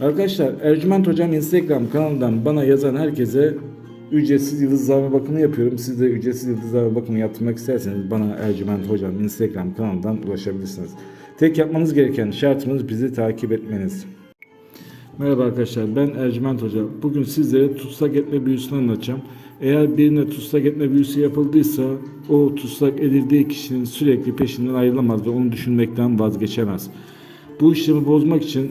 Arkadaşlar Ercüment Hocam Instagram kanalından bana yazan herkese ücretsiz yıldızlama bakımı yapıyorum. Siz de ücretsiz yıldızlama bakımı yaptırmak isterseniz bana Ercüment Hocam Instagram kanalından ulaşabilirsiniz. Tek yapmanız gereken şartımız bizi takip etmeniz. Merhaba arkadaşlar ben Ercüment Hoca. Bugün sizlere tutsak etme büyüsünü anlatacağım. Eğer birine tutsak etme büyüsü yapıldıysa o tutsak edildiği kişinin sürekli peşinden ayrılamaz ve onu düşünmekten vazgeçemez. Bu işlemi bozmak için